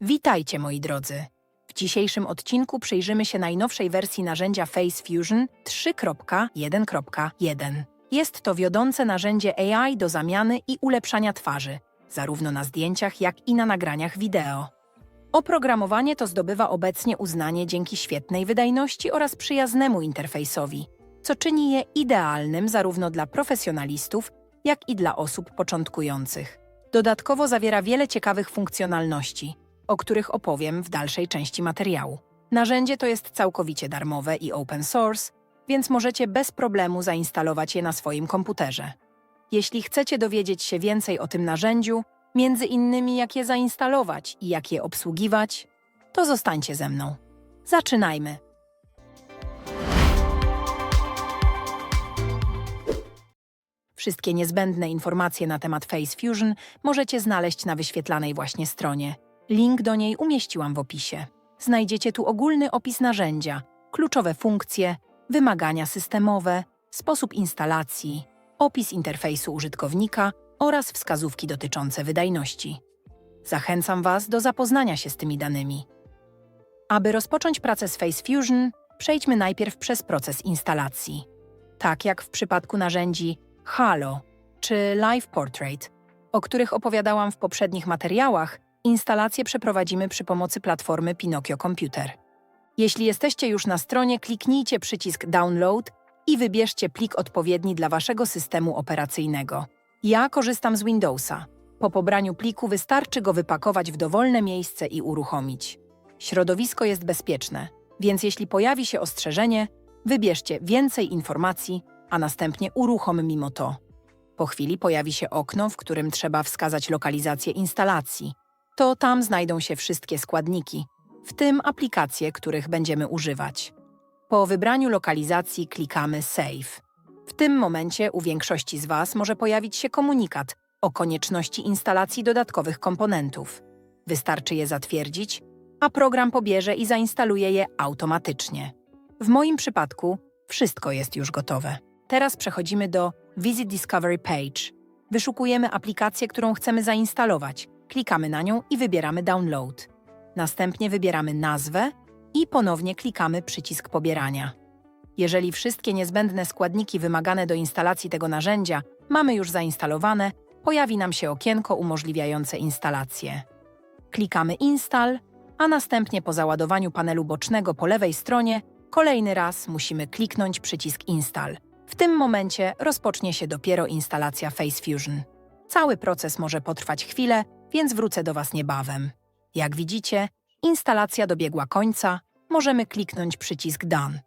Witajcie moi drodzy. W dzisiejszym odcinku przyjrzymy się najnowszej wersji narzędzia Face Fusion 3.1.1. Jest to wiodące narzędzie AI do zamiany i ulepszania twarzy, zarówno na zdjęciach, jak i na nagraniach wideo. Oprogramowanie to zdobywa obecnie uznanie dzięki świetnej wydajności oraz przyjaznemu interfejsowi, co czyni je idealnym zarówno dla profesjonalistów, jak i dla osób początkujących. Dodatkowo zawiera wiele ciekawych funkcjonalności, o których opowiem w dalszej części materiału. Narzędzie to jest całkowicie darmowe i open source, więc możecie bez problemu zainstalować je na swoim komputerze. Jeśli chcecie dowiedzieć się więcej o tym narzędziu, między innymi jak je zainstalować i jak je obsługiwać, to zostańcie ze mną. Zaczynajmy! Wszystkie niezbędne informacje na temat Face Fusion możecie znaleźć na wyświetlanej właśnie stronie. Link do niej umieściłam w opisie. Znajdziecie tu ogólny opis narzędzia, kluczowe funkcje, wymagania systemowe, sposób instalacji, opis interfejsu użytkownika oraz wskazówki dotyczące wydajności. Zachęcam Was do zapoznania się z tymi danymi. Aby rozpocząć pracę z Face Fusion, przejdźmy najpierw przez proces instalacji. Tak jak w przypadku narzędzi Halo czy Live Portrait, o których opowiadałam w poprzednich materiałach, instalację przeprowadzimy przy pomocy platformy Pinokio Computer. Jeśli jesteście już na stronie, kliknijcie przycisk Download i wybierzcie plik odpowiedni dla waszego systemu operacyjnego. Ja korzystam z Windowsa. Po pobraniu pliku wystarczy go wypakować w dowolne miejsce i uruchomić. Środowisko jest bezpieczne, więc jeśli pojawi się ostrzeżenie, wybierzcie więcej informacji, a następnie uruchom mimo to. Po chwili pojawi się okno, w którym trzeba wskazać lokalizację instalacji. To tam znajdą się wszystkie składniki, w tym aplikacje, których będziemy używać. Po wybraniu lokalizacji klikamy Save. W tym momencie u większości z Was może pojawić się komunikat o konieczności instalacji dodatkowych komponentów. Wystarczy je zatwierdzić, a program pobierze i zainstaluje je automatycznie. W moim przypadku wszystko jest już gotowe. Teraz przechodzimy do Visit Discovery Page. Wyszukujemy aplikację, którą chcemy zainstalować. Klikamy na nią i wybieramy Download. Następnie wybieramy nazwę i ponownie klikamy przycisk pobierania. Jeżeli wszystkie niezbędne składniki wymagane do instalacji tego narzędzia mamy już zainstalowane, pojawi nam się okienko umożliwiające instalację. Klikamy Install, a następnie po załadowaniu panelu bocznego po lewej stronie kolejny raz musimy kliknąć przycisk Install. W tym momencie rozpocznie się dopiero instalacja Face Fusion. Cały proces może potrwać chwilę, więc wrócę do Was niebawem. Jak widzicie, instalacja dobiegła końca, możemy kliknąć przycisk Done.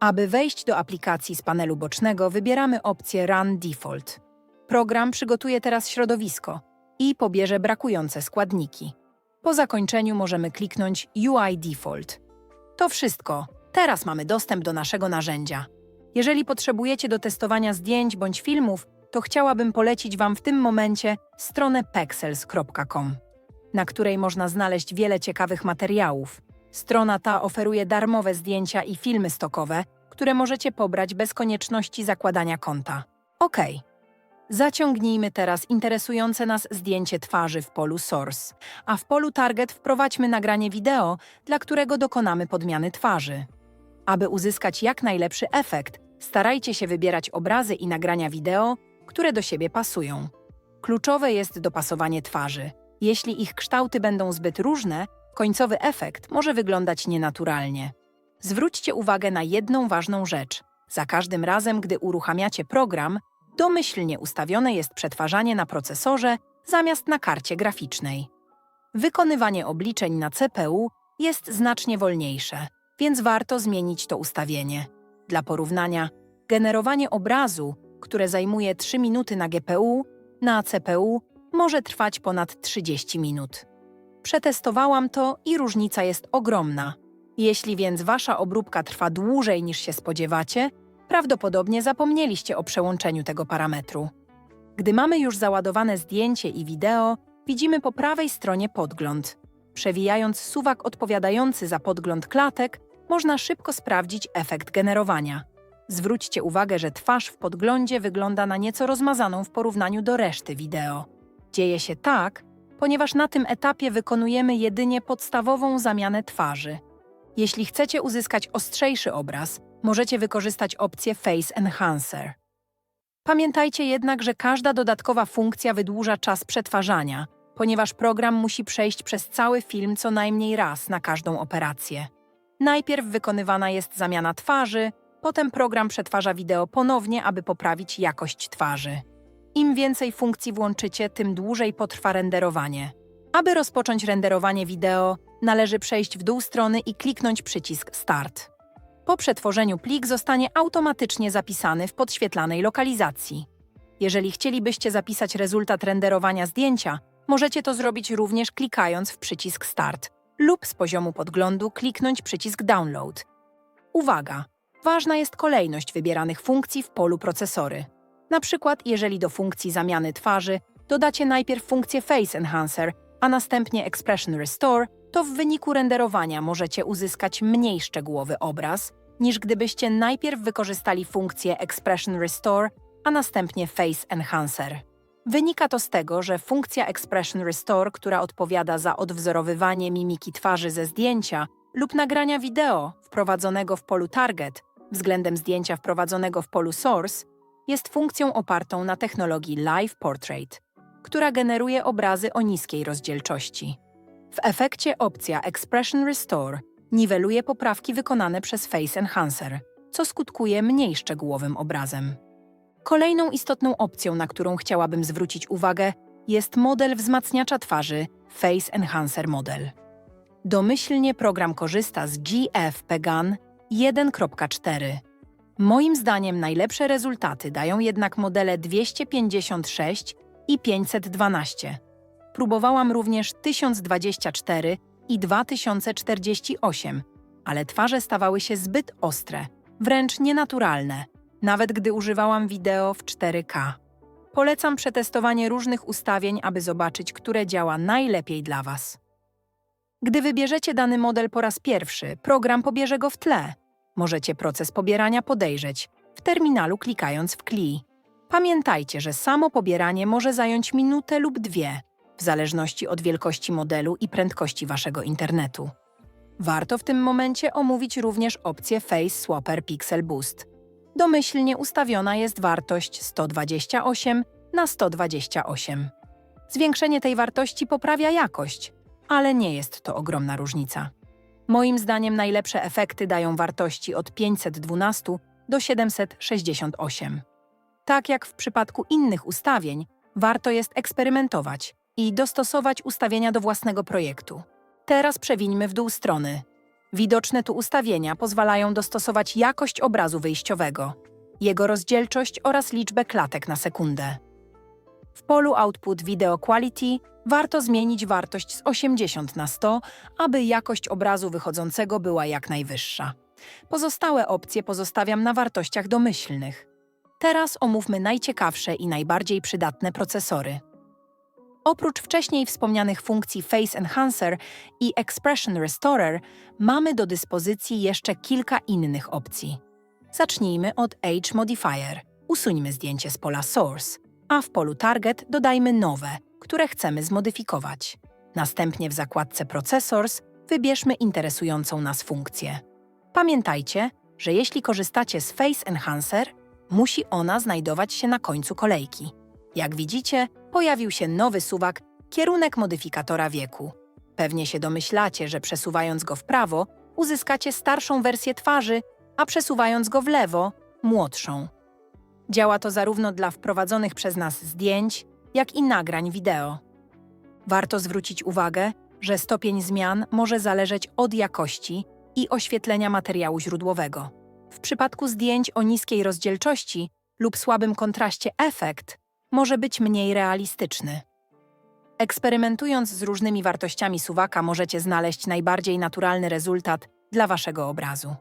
Aby wejść do aplikacji z panelu bocznego, wybieramy opcję Run Default. Program przygotuje teraz środowisko i pobierze brakujące składniki. Po zakończeniu możemy kliknąć UI Default. To wszystko. Teraz mamy dostęp do naszego narzędzia. Jeżeli potrzebujecie do testowania zdjęć bądź filmów, to chciałabym polecić Wam w tym momencie stronę pexels.com, na której można znaleźć wiele ciekawych materiałów. Strona ta oferuje darmowe zdjęcia i filmy stokowe, które możecie pobrać bez konieczności zakładania konta. OK. Zaciągnijmy teraz interesujące nas zdjęcie twarzy w polu Source, a w polu Target wprowadźmy nagranie wideo, dla którego dokonamy podmiany twarzy. Aby uzyskać jak najlepszy efekt, starajcie się wybierać obrazy i nagrania wideo, które do siebie pasują. Kluczowe jest dopasowanie twarzy. Jeśli ich kształty będą zbyt różne, końcowy efekt może wyglądać nienaturalnie. Zwróćcie uwagę na jedną ważną rzecz. Za każdym razem, gdy uruchamiacie program, domyślnie ustawione jest przetwarzanie na procesorze zamiast na karcie graficznej. Wykonywanie obliczeń na CPU jest znacznie wolniejsze, więc warto zmienić to ustawienie. Dla porównania, generowanie obrazu, które zajmuje 3 minuty na GPU, na CPU może trwać ponad 30 minut. Przetestowałam to i różnica jest ogromna. Jeśli więc wasza obróbka trwa dłużej niż się spodziewacie, prawdopodobnie zapomnieliście o przełączeniu tego parametru. Gdy mamy już załadowane zdjęcie i wideo, widzimy po prawej stronie podgląd. Przewijając suwak odpowiadający za podgląd klatek, można szybko sprawdzić efekt generowania. Zwróćcie uwagę, że twarz w podglądzie wygląda na nieco rozmazaną w porównaniu do reszty wideo. Dzieje się tak, ponieważ na tym etapie wykonujemy jedynie podstawową zamianę twarzy. Jeśli chcecie uzyskać ostrzejszy obraz, możecie wykorzystać opcję Face Enhancer. Pamiętajcie jednak, że każda dodatkowa funkcja wydłuża czas przetwarzania, ponieważ program musi przejść przez cały film co najmniej raz na każdą operację. Najpierw wykonywana jest zamiana twarzy, potem program przetwarza wideo ponownie, aby poprawić jakość twarzy. Im więcej funkcji włączycie, tym dłużej potrwa renderowanie. Aby rozpocząć renderowanie wideo, należy przejść w dół strony i kliknąć przycisk Start. Po przetworzeniu plik zostanie automatycznie zapisany w podświetlanej lokalizacji. Jeżeli chcielibyście zapisać rezultat renderowania zdjęcia, możecie to zrobić również klikając w przycisk Start lub z poziomu podglądu kliknąć przycisk Download. Uwaga! Ważna jest kolejność wybieranych funkcji w polu procesory. Na przykład, jeżeli do funkcji zamiany twarzy dodacie najpierw funkcję Face Enhancer, a następnie Expression Restore, to w wyniku renderowania możecie uzyskać mniej szczegółowy obraz, niż gdybyście najpierw wykorzystali funkcję Expression Restore, a następnie Face Enhancer. Wynika to z tego, że funkcja Expression Restore, która odpowiada za odwzorowywanie mimiki twarzy ze zdjęcia lub nagrania wideo wprowadzonego w polu Target względem zdjęcia wprowadzonego w polu Source, jest funkcją opartą na technologii Live Portrait, która generuje obrazy o niskiej rozdzielczości. W efekcie opcja Expression Restore niweluje poprawki wykonane przez Face Enhancer, co skutkuje mniej szczegółowym obrazem. Kolejną istotną opcją, na którą chciałabym zwrócić uwagę, jest model wzmacniacza twarzy Face Enhancer Model. Domyślnie program korzysta z GF Pegan 1.4. Moim zdaniem najlepsze rezultaty dają jednak modele 256 i 512. Próbowałam również 1024 i 2048, ale twarze stawały się zbyt ostre, wręcz nienaturalne, nawet gdy używałam wideo w 4K. Polecam przetestowanie różnych ustawień, aby zobaczyć, które działa najlepiej dla Was. Gdy wybierzecie dany model po raz pierwszy, program pobierze go w tle. Możecie proces pobierania podejrzeć, w terminalu klikając w kli. Pamiętajcie, że samo pobieranie może zająć minutę lub dwie, w zależności od wielkości modelu i prędkości Waszego internetu. Warto w tym momencie omówić również opcję Face Swapper Pixel Boost. Domyślnie ustawiona jest wartość 128 na 128. Zwiększenie tej wartości poprawia jakość, ale nie jest to ogromna różnica. Moim zdaniem najlepsze efekty dają wartości od 512 do 768. Tak jak w przypadku innych ustawień, warto jest eksperymentować i dostosować ustawienia do własnego projektu. Teraz przewińmy w dół strony. Widoczne tu ustawienia pozwalają dostosować jakość obrazu wyjściowego, jego rozdzielczość oraz liczbę klatek na sekundę. W polu Output Video Quality warto zmienić wartość z 80 na 100, aby jakość obrazu wychodzącego była jak najwyższa. Pozostałe opcje pozostawiam na wartościach domyślnych. Teraz omówmy najciekawsze i najbardziej przydatne procesory. Oprócz wcześniej wspomnianych funkcji Face Enhancer i Expression Restorer, mamy do dyspozycji jeszcze kilka innych opcji. Zacznijmy od Age Modifier. Usuńmy zdjęcie z pola Source, a w polu Target dodajmy nowe, które chcemy zmodyfikować. Następnie w zakładce Processors wybierzmy interesującą nas funkcję. Pamiętajcie, że jeśli korzystacie z Face Enhancer, musi ona znajdować się na końcu kolejki. Jak widzicie, pojawił się nowy suwak kierunek modyfikatora wieku. Pewnie się domyślacie, że przesuwając go w prawo, uzyskacie starszą wersję twarzy, a przesuwając go w lewo młodszą. Działa to zarówno dla wprowadzonych przez nas zdjęć, jak i nagrań wideo. Warto zwrócić uwagę, że stopień zmian może zależeć od jakości i oświetlenia materiału źródłowego. W przypadku zdjęć o niskiej rozdzielczości lub słabym kontraście efekt może być mniej realistyczny. Eksperymentując z różnymi wartościami suwaka możecie znaleźć najbardziej naturalny rezultat dla waszego obrazu.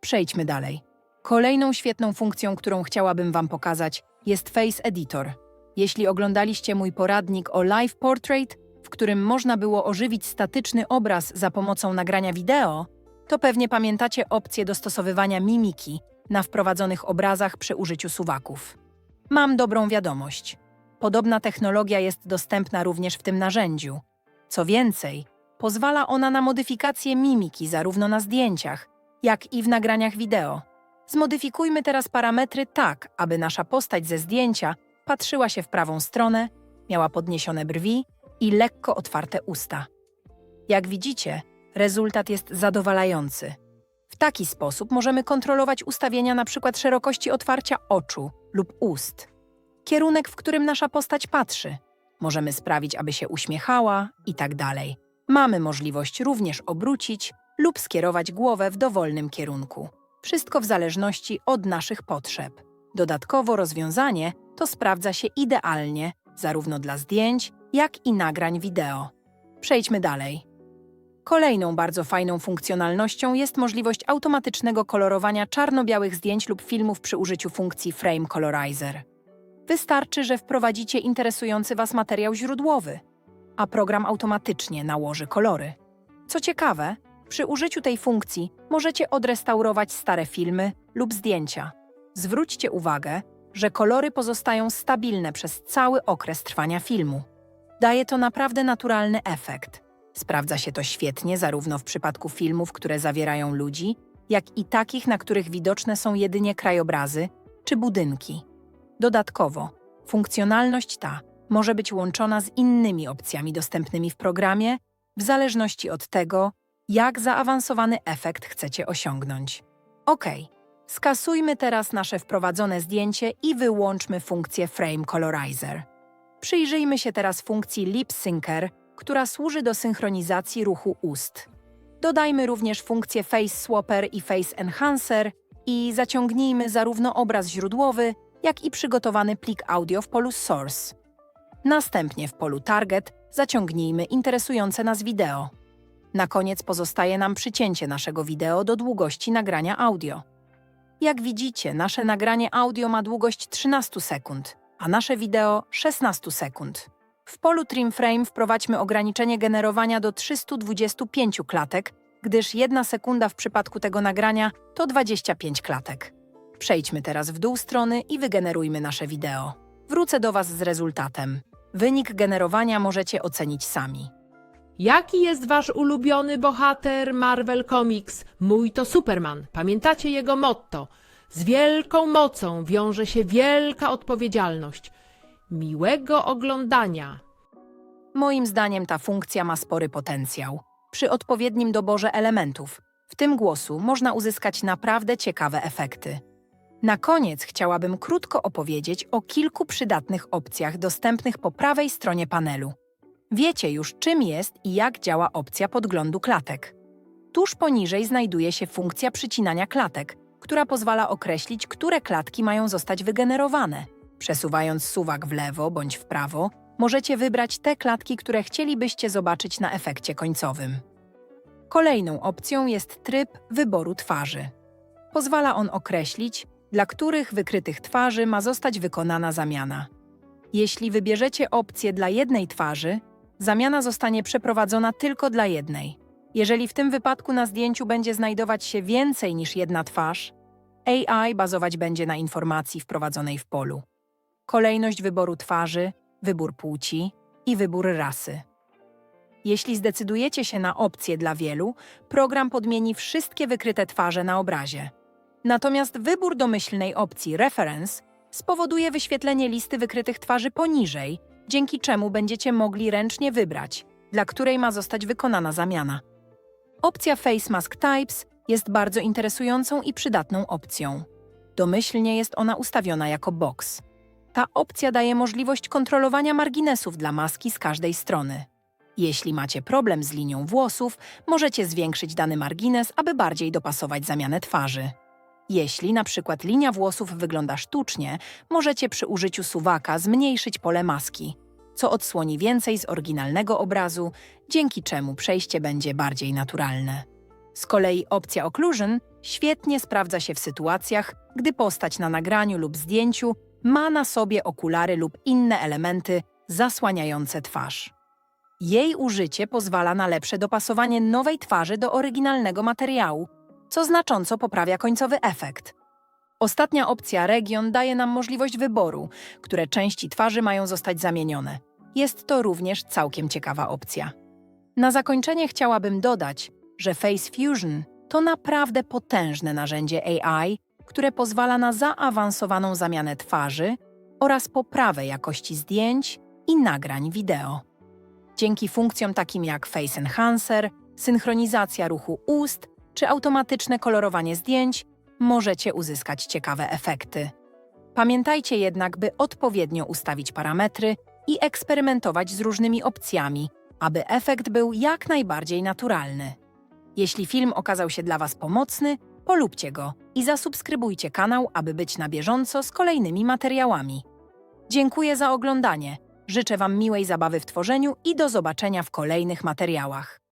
Przejdźmy dalej. Kolejną świetną funkcją, którą chciałabym Wam pokazać, jest Face Editor. Jeśli oglądaliście mój poradnik o Live Portrait, w którym można było ożywić statyczny obraz za pomocą nagrania wideo, to pewnie pamiętacie opcję dostosowywania mimiki na wprowadzonych obrazach przy użyciu suwaków. Mam dobrą wiadomość. Podobna technologia jest dostępna również w tym narzędziu. Co więcej, pozwala ona na modyfikację mimiki zarówno na zdjęciach, jak i w nagraniach wideo. Zmodyfikujmy teraz parametry tak, aby nasza postać ze zdjęcia patrzyła się w prawą stronę, miała podniesione brwi i lekko otwarte usta. Jak widzicie, rezultat jest zadowalający. W taki sposób możemy kontrolować ustawienia np. szerokości otwarcia oczu lub ust, kierunek, w którym nasza postać patrzy. Możemy sprawić, aby się uśmiechała i tak dalej. Mamy możliwość również obrócić lub skierować głowę w dowolnym kierunku. Wszystko w zależności od naszych potrzeb. Dodatkowo rozwiązanie to sprawdza się idealnie zarówno dla zdjęć, jak i nagrań wideo. Przejdźmy dalej. Kolejną bardzo fajną funkcjonalnością jest możliwość automatycznego kolorowania czarno-białych zdjęć lub filmów przy użyciu funkcji Frame Colorizer. Wystarczy, że wprowadzicie interesujący Was materiał źródłowy, a program automatycznie nałoży kolory. Co ciekawe, przy użyciu tej funkcji możecie odrestaurować stare filmy lub zdjęcia. Zwróćcie uwagę, że kolory pozostają stabilne przez cały okres trwania filmu. Daje to naprawdę naturalny efekt. Sprawdza się to świetnie zarówno w przypadku filmów, które zawierają ludzi, jak i takich, na których widoczne są jedynie krajobrazy czy budynki. Dodatkowo, funkcjonalność ta może być łączona z innymi opcjami dostępnymi w programie, w zależności od tego, jak zaawansowany efekt chcecie osiągnąć. OK, skasujmy teraz nasze wprowadzone zdjęcie i wyłączmy funkcję Frame Colorizer. Przyjrzyjmy się teraz funkcji Lip Syncer, która służy do synchronizacji ruchu ust. Dodajmy również funkcje Face Swapper i Face Enhancer i zaciągnijmy zarówno obraz źródłowy, jak i przygotowany plik audio w polu Source. Następnie w polu Target zaciągnijmy interesujące nas wideo. Na koniec pozostaje nam przycięcie naszego wideo do długości nagrania audio. Jak widzicie, nasze nagranie audio ma długość 13 sekund, a nasze wideo 16 sekund. W polu Trim Frame wprowadźmy ograniczenie generowania do 325 klatek, gdyż jedna sekunda w przypadku tego nagrania to 25 klatek. Przejdźmy teraz w dół strony i wygenerujmy nasze wideo. Wrócę do Was z rezultatem. Wynik generowania możecie ocenić sami. Jaki jest wasz ulubiony bohater Marvel Comics? Mój to Superman. Pamiętacie jego motto? Z wielką mocą wiąże się wielka odpowiedzialność. Miłego oglądania. Moim zdaniem ta funkcja ma spory potencjał. Przy odpowiednim doborze elementów, w tym głosu, można uzyskać naprawdę ciekawe efekty. Na koniec chciałabym krótko opowiedzieć o kilku przydatnych opcjach dostępnych po prawej stronie panelu. Wiecie już, czym jest i jak działa opcja podglądu klatek. Tuż poniżej znajduje się funkcja przycinania klatek, która pozwala określić, które klatki mają zostać wygenerowane. Przesuwając suwak w lewo bądź w prawo, możecie wybrać te klatki, które chcielibyście zobaczyć na efekcie końcowym. Kolejną opcją jest tryb wyboru twarzy. Pozwala on określić, dla których wykrytych twarzy ma zostać wykonana zamiana. Jeśli wybierzecie opcję dla jednej twarzy, zamiana zostanie przeprowadzona tylko dla jednej. Jeżeli w tym wypadku na zdjęciu będzie znajdować się więcej niż jedna twarz, AI bazować będzie na informacji wprowadzonej w polu. Kolejność wyboru twarzy, wybór płci i wybór rasy. Jeśli zdecydujecie się na opcję dla wielu, program podmieni wszystkie wykryte twarze na obrazie. Natomiast wybór domyślnej opcji Reference spowoduje wyświetlenie listy wykrytych twarzy poniżej, dzięki czemu będziecie mogli ręcznie wybrać, dla której ma zostać wykonana zamiana. Opcja Face Mask Types jest bardzo interesującą i przydatną opcją. Domyślnie jest ona ustawiona jako box. Ta opcja daje możliwość kontrolowania marginesów dla maski z każdej strony. Jeśli macie problem z linią włosów, możecie zwiększyć dany margines, aby bardziej dopasować zamianę twarzy. Jeśli na przykład linia włosów wygląda sztucznie, możecie przy użyciu suwaka zmniejszyć pole maski, co odsłoni więcej z oryginalnego obrazu, dzięki czemu przejście będzie bardziej naturalne. Z kolei opcja Occlusion świetnie sprawdza się w sytuacjach, gdy postać na nagraniu lub zdjęciu ma na sobie okulary lub inne elementy zasłaniające twarz. Jej użycie pozwala na lepsze dopasowanie nowej twarzy do oryginalnego materiału, co znacząco poprawia końcowy efekt. Ostatnia opcja region daje nam możliwość wyboru, które części twarzy mają zostać zamienione. Jest to również całkiem ciekawa opcja. Na zakończenie chciałabym dodać, że Face Fusion to naprawdę potężne narzędzie AI, które pozwala na zaawansowaną zamianę twarzy oraz poprawę jakości zdjęć i nagrań wideo. Dzięki funkcjom takim jak Face Enhancer, synchronizacja ruchu ust czy automatyczne kolorowanie zdjęć, możecie uzyskać ciekawe efekty. Pamiętajcie jednak, by odpowiednio ustawić parametry i eksperymentować z różnymi opcjami, aby efekt był jak najbardziej naturalny. Jeśli film okazał się dla Was pomocny, polubcie go i zasubskrybujcie kanał, aby być na bieżąco z kolejnymi materiałami. Dziękuję za oglądanie. Życzę Wam miłej zabawy w tworzeniu i do zobaczenia w kolejnych materiałach.